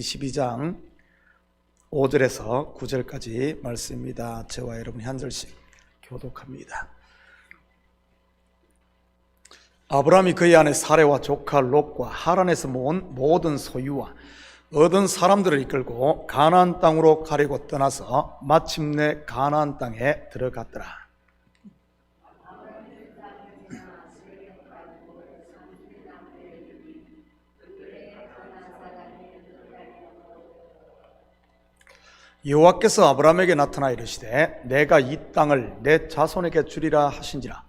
12장 5절에서 9절까지 말씀입니다. 저와 여러분이 한 절씩 교독합니다. 아브라함이 그의 아내 사레와 조카 롯과 하란에서 모은 모든 소유와 얻은 사람들을 이끌고 가나안 땅으로 가려고 떠나서 마침내 가나안 땅에 들어갔더라. 여호와께서 아브라함에게 나타나 이르시되 내가 이 땅을 내 자손에게 주리라 하신지라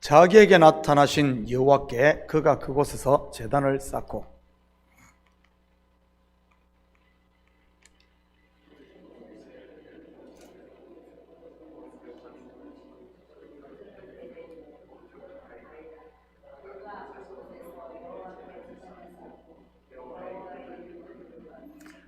자기에게 나타나신 여호와께 그가 그곳에서 제단을 쌓고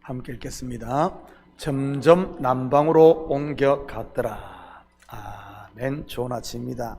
함께 읽겠습니다. 점점 남방으로 옮겨 갔더라. 아멘. 좋은 아침입니다.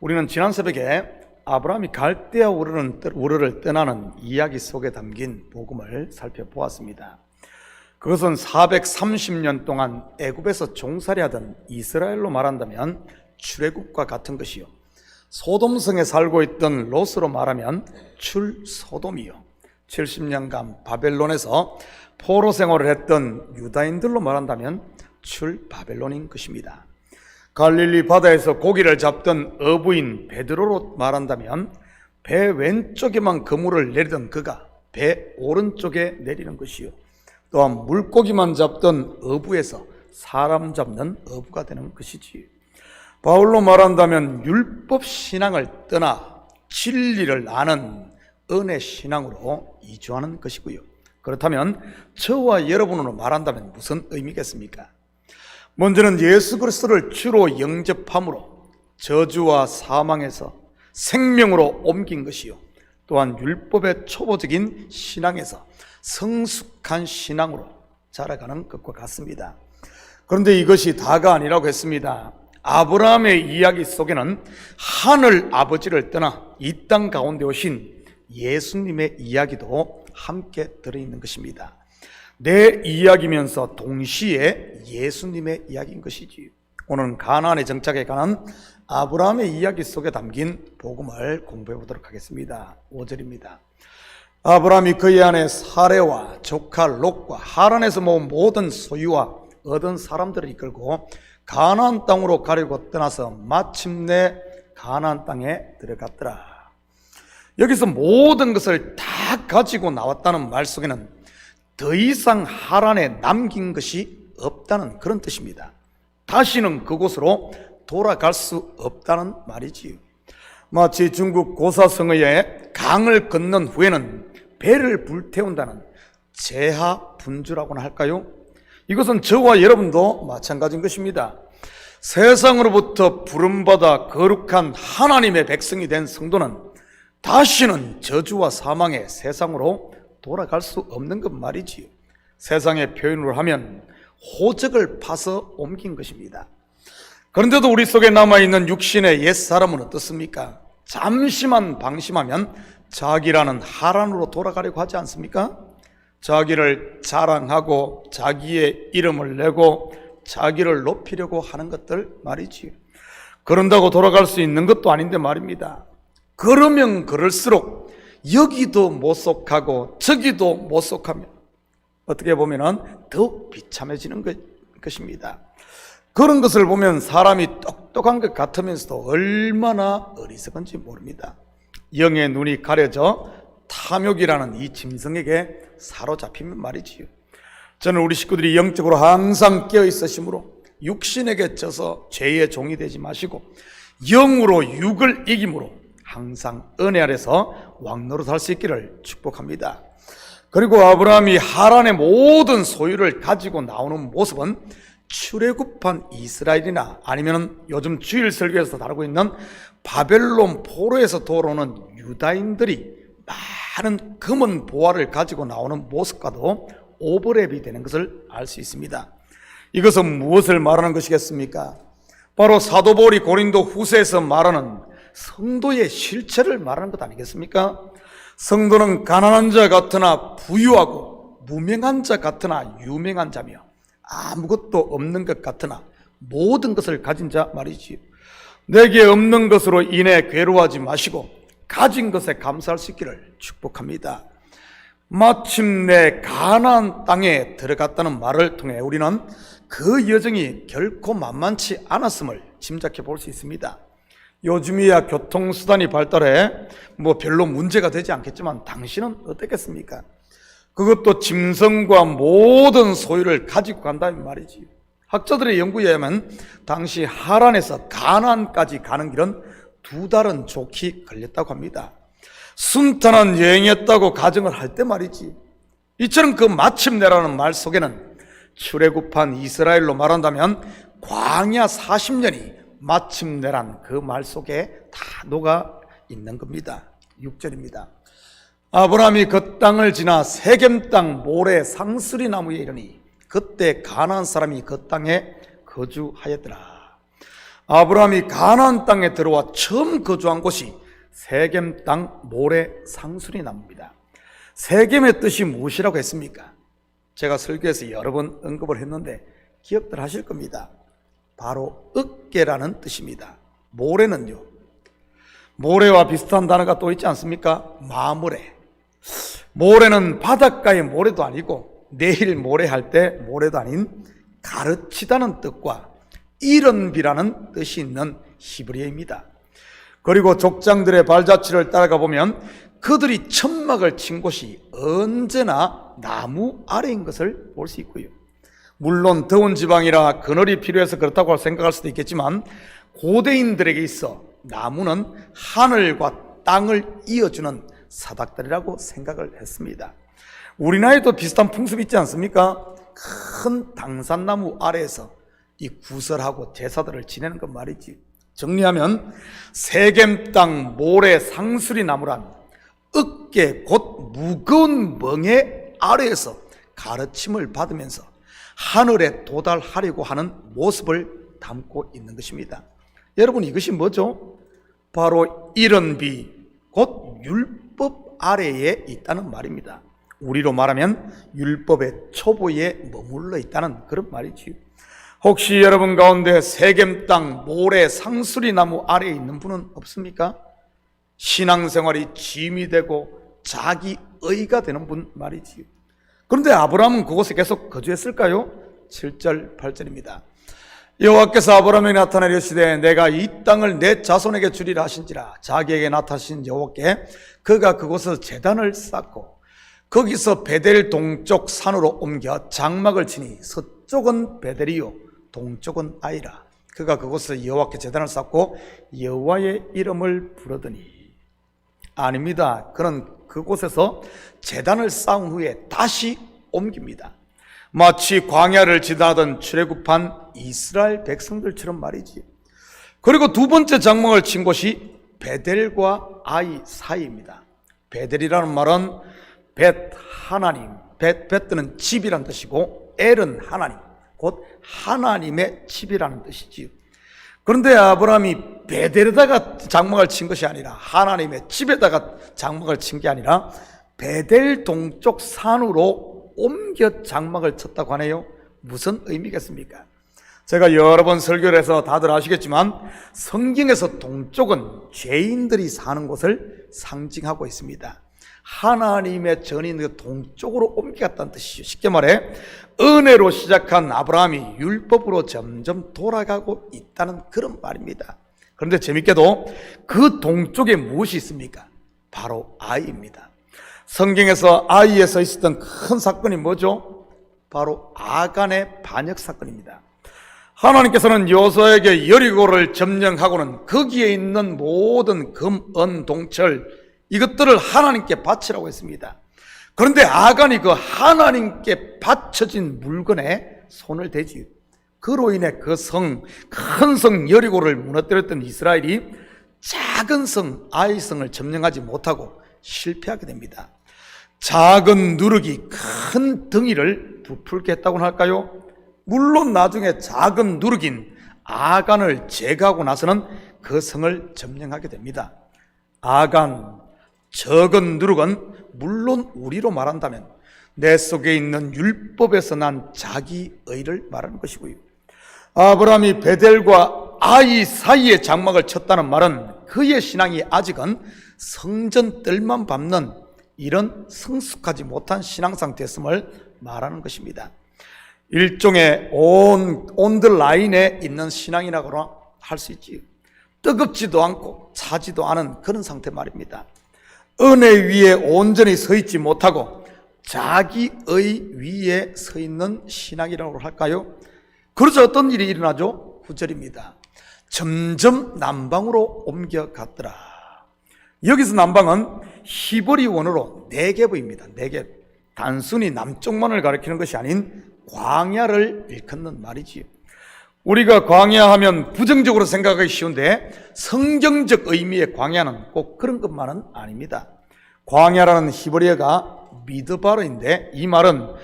우리는 지난 새벽에 아브라함이 갈대아 우르를 떠나는 이야기 속에 담긴 복음을 살펴보았습니다. 그것은 430년 동안 애굽에서 종살이하던 이스라엘로 말한다면 출애굽과 같은 것이요. 소돔성에 살고 있던 롯으로 말하면 출소돔이요. 70년간 바벨론에서 포로 생활을 했던 유다인들로 말한다면 출 바벨론인 것입니다. 갈릴리 바다에서 고기를 잡던 어부인 베드로로 말한다면 배 왼쪽에만 그물을 내리던 그가 배 오른쪽에 내리는 것이요. 또한 물고기만 잡던 어부에서 사람 잡는 어부가 되는 것이지. 바울로 말한다면 율법 신앙을 떠나 진리를 아는 은혜 신앙으로 이주하는 것이고요. 그렇다면 저와 여러분으로 말한다면 무슨 의미겠습니까? 먼저는 예수 그리스도를 주로 영접함으로 저주와 사망에서 생명으로 옮긴 것이요. 또한 율법의 초보적인 신앙에서 성숙한 신앙으로 자라가는 것과 같습니다. 그런데 이것이 다가 아니라고 했습니다. 아브라함의 이야기 속에는 하늘 아버지를 떠나 이 땅 가운데 오신 예수님의 이야기도 함께 들어있는 것입니다. 내 이야기면서 동시에 예수님의 이야기인 것이지. 오늘은 가나안의 정착에 관한 아브라함의 이야기 속에 담긴 복음을 공부해 보도록 하겠습니다. 5절입니다. 아브라함이 그의 아내 사레와 조카 롯과 하란에서 모은 모든 소유와 얻은 사람들을 이끌고 가나안 땅으로 가려고 떠나서 마침내 가나안 땅에 들어갔더라. 여기서 모든 것을 다 가지고 나왔다는 말 속에는 더 이상 하란에 남긴 것이 없다는 그런 뜻입니다. 다시는 그곳으로 돌아갈 수 없다는 말이지요. 마치 중국 고사성어에 강을 건넌 후에는 배를 불태운다는 재하 분주라고나 할까요? 이것은 저와 여러분도 마찬가지인 것입니다. 세상으로부터 부름받아 거룩한 하나님의 백성이 된 성도는 다시는 저주와 사망의 세상으로 돌아갈 수 없는 것 말이지요. 세상의 표현으로 하면 호적을 파서 옮긴 것입니다. 그런데도 우리 속에 남아있는 육신의 옛사람은 어떻습니까? 잠시만 방심하면 자기라는 하란으로 돌아가려고 하지 않습니까? 자기를 자랑하고 자기의 이름을 내고 자기를 높이려고 하는 것들 말이지요. 그런다고 돌아갈 수 있는 것도 아닌데 말입니다. 그러면 그럴수록 여기도 못 속하고 저기도 못 속하면 어떻게 보면은 더 비참해지는 것, 것입니다. 그런 것을 보면 사람이 똑똑한 것 같으면서도 얼마나 어리석은지 모릅니다. 영의 눈이 가려져 탐욕이라는 이 짐승에게 사로잡히면 말이지요. 저는 우리 식구들이 영적으로 항상 깨어 있으심으로 육신에게 져서 죄의 종이 되지 마시고 영으로 육을 이김으로 항상 은혜 아래서 왕노로 살 수 있기를 축복합니다. 그리고 아브라함이 하란의 모든 소유를 가지고 나오는 모습은 출애굽한 이스라엘이나 아니면 요즘 주일 설교에서 다루고 있는 바벨론 포로에서 돌아오는 유다인들이 많은 금은 보화를 가지고 나오는 모습과도 오버랩이 되는 것을 알 수 있습니다. 이것은 무엇을 말하는 것이겠습니까? 바로 사도 바울이 고린도 후서에서 말하는 성도의 실체를 말하는 것 아니겠습니까? 성도는 가난한 자 같으나 부유하고 무명한 자 같으나 유명한 자며 아무것도 없는 것 같으나 모든 것을 가진 자 말이지요. 내게 없는 것으로 인해 괴로워하지 마시고 가진 것에 감사할 수 있기를 축복합니다. 마침내 가나안 땅에 들어갔다는 말을 통해 우리는 그 여정이 결코 만만치 않았음을 짐작해 볼 수 있습니다. 요즘이야 교통수단이 발달해 뭐 별로 문제가 되지 않겠지만 당신은 어떻겠습니까? 그것도 짐승과 모든 소유를 가지고 간다는 말이지. 학자들의 연구에 의하면 당시 하란에서 가나안까지 가는 길은 두 달은 좋게 걸렸다고 합니다. 순탄한 여행이었다고 가정을 할 때 말이지. 이처럼 그 마침내라는 말 속에는 출애굽한 이스라엘로 말한다면 광야 40년이 마침내란 그 말 속에 다 녹아 있는 겁니다. 6절입니다. 아브라함이 그 땅을 지나 세겜 땅 모래 상수리 나무에 이르니 그때 가나안 사람이 그 땅에 거주하였더라. 아브라함이 가나안 땅에 들어와 처음 거주한 곳이 세겜 땅 모래 상수리 나무입니다. 세겜의 뜻이 무엇이라고 했습니까? 제가 설교에서 여러 번 언급을 했는데 기억들 하실 겁니다. 바로 으깨라는 뜻입니다. 모래는요. 모래와 비슷한 단어가 또 있지 않습니까? 마모래. 모래는 바닷가의 모래도 아니고 내일 모래 할 때 모래도 아닌 가르치다는 뜻과 이런비라는 뜻이 있는 히브리어입니다. 그리고 족장들의 발자취를 따라가 보면 그들이 천막을 친 곳이 언제나 나무 아래인 것을 볼 수 있고요. 물론 더운 지방이라 그늘이 필요해서 그렇다고 생각할 수도 있겠지만 고대인들에게 있어 나무는 하늘과 땅을 이어주는 사닥다리라고 생각을 했습니다. 우리나라에도 비슷한 풍습이 있지 않습니까? 큰 당산나무 아래에서 이 구설하고 제사들을 지내는 것 말이지. 정리하면 세겜 땅 모래 상수리 나무란 어깨 곧 무거운 멍에 아래에서 가르침을 받으면서 하늘에 도달하려고 하는 모습을 담고 있는 것입니다. 여러분 이것이 뭐죠? 바로 이런 비, 곧 율법 아래에 있다는 말입니다. 우리로 말하면 율법의 초보에 머물러 있다는 그런 말이지요. 혹시 여러분 가운데 세겜 땅 모래 상수리 나무 아래에 있는 분은 없습니까? 신앙생활이 짐이 되고 자기 의가 되는 분 말이지요. 그런데 아브라함은 그곳에 계속 거주했을까요? 7절, 8절입니다. 여호와께서 아브라함에게 나타나 이르시되 내가 이 땅을 내 자손에게 주리라 하신지라 자기에게 나타나신 여호와께 그가 그곳에서 제단을 쌓고 거기서 베델 동쪽 산으로 옮겨 장막을 치니 서쪽은 베델이요 동쪽은 아이라 그가 그곳에서 여호와께 제단을 쌓고 여호와의 이름을 부르더니 아닙니다. 그는 그곳에서 재단을 쌓은 후에 다시 옮깁니다. 마치 광야를 지나던 출애굽한 이스라엘 백성들처럼 말이지. 그리고 두 번째 장막을 친 곳이 베델과 아이 사이입니다. 베델이라는 말은 벳 하나님, 벳 벳은 집이란 뜻이고 엘은 하나님, 곧 하나님의 집이라는 뜻이지요. 그런데 아브라함이 베델에다가 장막을 친 것이 아니라 하나님의 집에다가 장막을 친 게 아니라 베델 동쪽 산으로 옮겨 장막을 쳤다고 하네요. 무슨 의미겠습니까? 제가 여러 번 설교를 해서 다들 아시겠지만 성경에서 동쪽은 죄인들이 사는 곳을 상징하고 있습니다. 하나님의 전인 동쪽으로 옮겨갔다는 뜻이죠. 쉽게 말해 은혜로 시작한 아브라함이 율법으로 점점 돌아가고 있다는 그런 말입니다. 그런데 재밌게도 그 동쪽에 무엇이 있습니까? 바로 아이입니다. 성경에서 아이에서 있었던 큰 사건이 뭐죠? 바로 아간의 반역 사건입니다. 하나님께서는 요소에게 여리고를 점령하고는 거기에 있는 모든 금, 은, 동철 이것들을 하나님께 바치라고 했습니다. 그런데 아간이 그 하나님께 바쳐진 물건에 손을 대지. 그로 인해 그 성, 큰 성 여리고를 무너뜨렸던 이스라엘이 작은 성, 아이성을 점령하지 못하고 실패하게 됩니다. 작은 누룩이 큰 덩이를 부풀게 했다고 할까요? 물론 나중에 작은 누룩인 아간을 제거하고 나서는 그 성을 점령하게 됩니다. 아간, 적은 누룩은 물론 우리로 말한다면 내 속에 있는 율법에서 난 자기 의를 말하는 것이고요. 아브라함이 베델과 아이 사이에 장막을 쳤다는 말은 그의 신앙이 아직은 성전 뜰만 밟는 이런 성숙하지 못한 신앙 상태였음을 말하는 것입니다. 일종의 온, 온드 라인에 있는 신앙이라고 할 수 있지. 뜨겁지도 않고 차지도 않은 그런 상태 말입니다. 은혜 위에 온전히 서 있지 못하고 자기의 위에 서 있는 신앙이라고 할까요? 그래서 어떤 일이 일어나죠? 9절입니다. 점점 남방으로 옮겨갔더라. 여기서 남방은 히브리 원어로 네게브입니다. 네게브. 단순히 남쪽만을 가리키는 것이 아닌 광야를 일컫는 말이지요. 우리가 광야 하면 부정적으로 생각하기 쉬운데 성경적 의미의 광야는 꼭 그런 것만은 아닙니다. 광야라는 히브리어가 미드바르인데 이 말은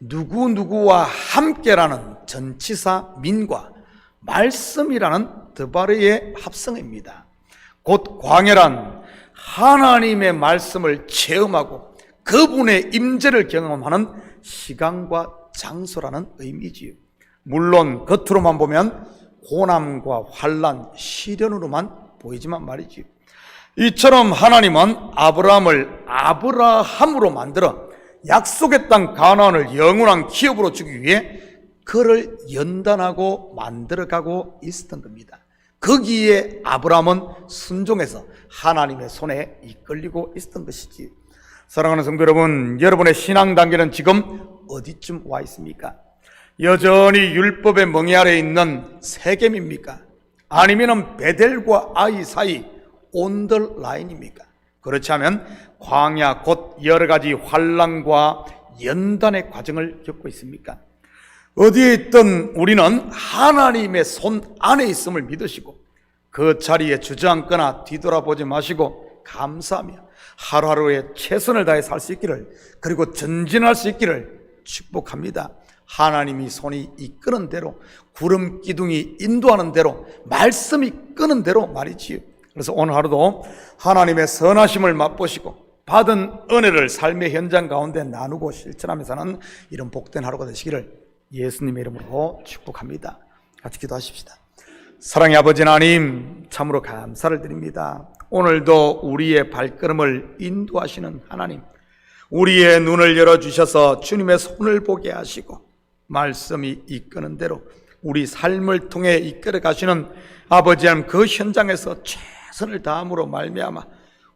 누구누구와 함께라는 전치사 민과 말씀이라는 드바르의 합성입니다. 곧 광야란 하나님의 말씀을 체험하고 그분의 임재를 경험하는 시간과 장소라는 의미지요. 물론 겉으로만 보면 고난과 환란, 시련으로만 보이지만 말이지요. 이처럼 하나님은 아브라함을 아브라함으로 만들어 약속의 땅 가나안을 영원한 기업으로 주기 위해 그를 연단하고 만들어가고 있었던 겁니다. 거기에 아브라함은 순종해서 하나님의 손에 이끌리고 있었던 것이지. 사랑하는 성도 여러분, 여러분의 신앙 단계는 지금 어디쯤 와 있습니까? 여전히 율법의 멍에 아래 있는 세겜입니까? 아니면은 베델과 아이 사이 온들 라인입니까? 그렇지 않으면 광야 곧 여러 가지 환란과 연단의 과정을 겪고 있습니까? 어디에 있든 우리는 하나님의 손 안에 있음을 믿으시고 그 자리에 주저앉거나 뒤돌아보지 마시고 감사하며 하루하루에 최선을 다해 살 수 있기를 그리고 전진할 수 있기를 축복합니다. 하나님이 손이 이끄는 대로 구름 기둥이 인도하는 대로 말씀이 끄는 대로 말이지요. 그래서 오늘 하루도 하나님의 선하심을 맛보시고 받은 은혜를 삶의 현장 가운데 나누고 실천하며 사는 이런 복된 하루가 되시기를 예수님의 이름으로 축복합니다. 같이 기도하십시다. 사랑의 아버지 하나님 참으로 감사를 드립니다. 오늘도 우리의 발걸음을 인도하시는 하나님 우리의 눈을 열어주셔서 주님의 손을 보게 하시고 말씀이 이끄는 대로 우리 삶을 통해 이끌어 가시는 아버지 하나님 그 현장에서 최선을 다함으로 말미암아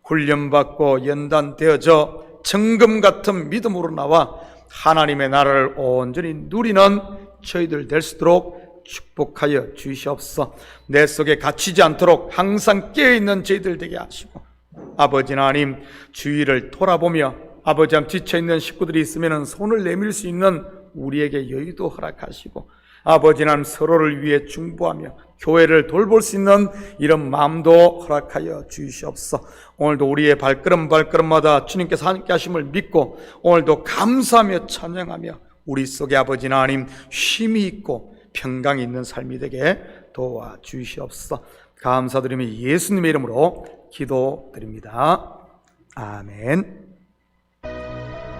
훈련받고 연단되어져 정금 같은 믿음으로 나와 하나님의 나라를 온전히 누리는 저희들 될 수 있도록 축복하여 주시옵소서 내 속에 갇히지 않도록 항상 깨어있는 저희들 되게 하시고. 아버지 하나님 주위를 돌아보며 아버지 함 지쳐있는 식구들이 있으면 손을 내밀 수 있는 우리에게 여유도 허락하시고 아버지 하나님 서로를 위해 중보하며 교회를 돌볼 수 있는 이런 마음도 허락하여 주시옵소서 오늘도 우리의 발걸음 발걸음마다 주님께서 함께 하심을 믿고 오늘도 감사하며 찬양하며 우리 속에 아버지 하나님 쉼이 있고 평강이 있는 삶이 되게 도와 주시옵소서 감사드리며 예수님의 이름으로 기도드립니다. 아멘